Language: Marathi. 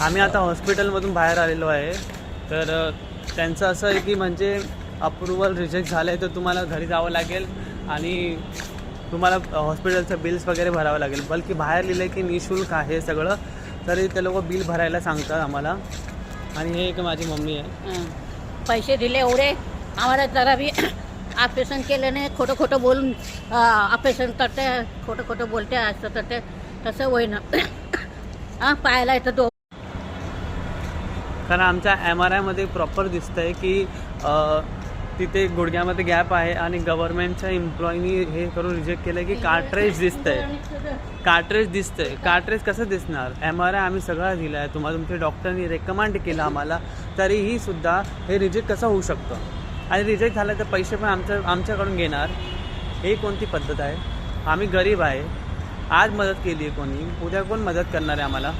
आम्ही आता हॉस्पिटलमधून बाहेर आलेलो आहे. तर त्यांचं असं आहे की म्हणजे अप्रुव्हल रिजेक्ट झालं आहे तर तुम्हाला घरी जावं लागेल आणि तुम्हाला हॉस्पिटलचं बिल्स वगैरे भरावं लागेल. बल्कि बाहेर लिहिलं आहे की निशुल्क आहे सगळं. तरी ते लोक बिल भरायला सांगतात आम्हाला. आणि हे एक माझी मम्मी आहे. पैसे दिले एवढे. आम्हाला जरा बी ऑपरेशन केलं नाही. खोटं खोटं बोलून ऑपरेशन करते खोटं खोटं बोलते आज तर ते तसं होईना. हां पाहायला येतं दो कारण आमच्या एम आर आयमध्ये प्रॉपर दिसतं आहे की तिथे गुडघ्यामध्ये गॅप आहे आणि गव्हर्नमेंटच्या एम्प्लॉईनी हे करून रिजेक्ट केलं की कार्ट्रेज दिसतंय. कार्ट्रेज दिसतंय. कार्ट्रेज कसं दिसणार? एम आर आय आम्ही सगळं दिलं आहे तुम्हाला तुमच्या डॉक्टरनी रेकमेंड केलं आम्हाला. तरीही सुद्धा हे रिजेक्ट कसं होऊ शकतं? आणि रिजेक्ट झालं तर पैसे पण आमच्या आमच्याकडून घेणार. हे कोणती पद्धत आहे? आम्ही गरीब आहे. आज मदत केली आहे कोणी? उद्या कोण मदत करणार आहे आम्हाला?